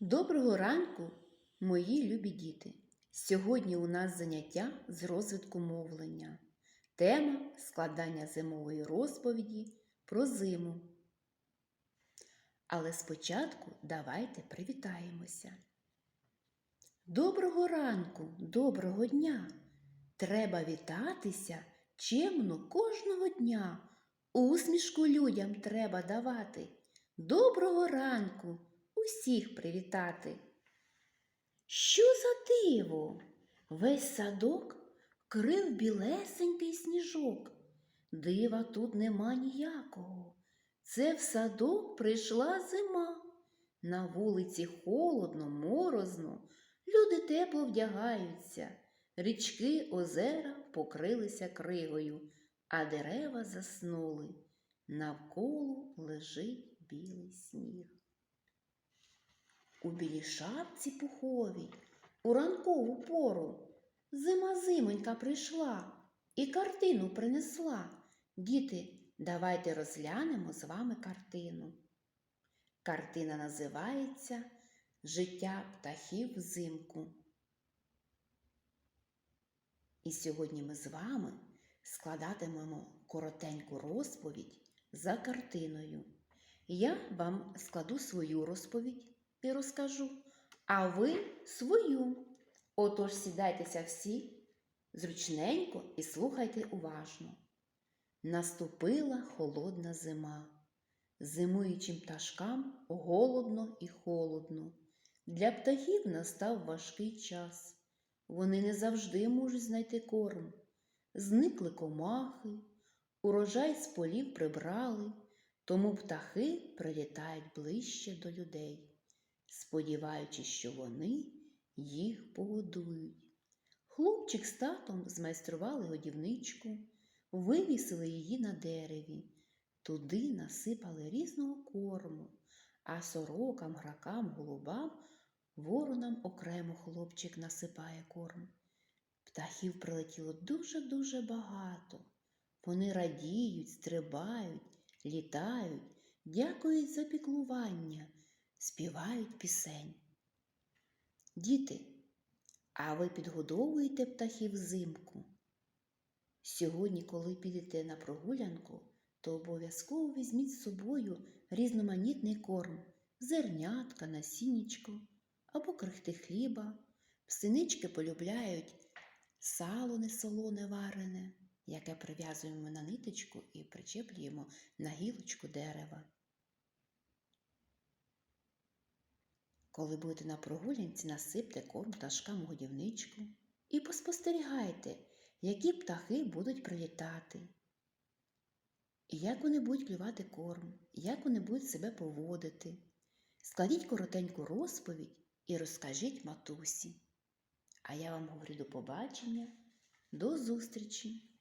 Доброго ранку, мої любі діти! Сьогодні у нас заняття з розвитку мовлення. Тема складання зимової розповіді про зиму. Але спочатку давайте привітаємося. Доброго ранку, доброго дня! Треба вітатися чемно кожного дня. Усмішку людям треба давати. Доброго ранку! Усіх привітати. Що за диво? Весь садок крив білесенький сніжок. Дива тут нема ніякого. Це в садок прийшла зима. На вулиці холодно, морозно, люди тепло вдягаються, річки, озера покрилися кригою, а дерева заснули. Навколо лежить білий сніг. У білій шапці пуховій, у ранкову пору, зима зимонька прийшла і картину принесла. Діти, давайте розглянемо з вами картину. Картина називається Життя птахів взимку. І сьогодні ми з вами складатимемо коротеньку розповідь за картиною. Я вам складу свою розповідь і розкажу, а ви свою. Отож сідайтеся всі зручненько і слухайте уважно. Наступила холодна зима. Зимуючим пташкам голодно і холодно. Для птахів настав важкий час. Вони не завжди можуть знайти корм. Зникли комахи, урожай з полів прибрали, тому птахи прилітають ближче до людей сподіваючись, що вони їх погодують. Хлопчик з татом змайстрували годівничку, вивісили її на дереві, туди насипали різного корму, а сорокам, гракам, голубам, воронам окремо хлопчик насипає корм. Птахів прилетіло дуже-дуже багато. Вони радіють, стрибають, літають, дякують за піклування співають пісень. Діти, а ви підгодовуєте птахів взимку? Сьогодні, коли підете на прогулянку, то обов'язково візьміть з собою різноманітний корм, зернятка, насіннячко або крихти хліба. Псинички полюбляють сало несолоне варене, яке прив'язуємо на ниточку і причеплюємо на гілочку дерева. Коли будете на прогулянці, насипте корм пташкам у годівничку і поспостерігайте, які птахи будуть прилітати. І як вони будуть клювати корм, як вони будуть себе поводити. Складіть коротеньку розповідь і розкажіть матусі. А я вам говорю до побачення, до зустрічі!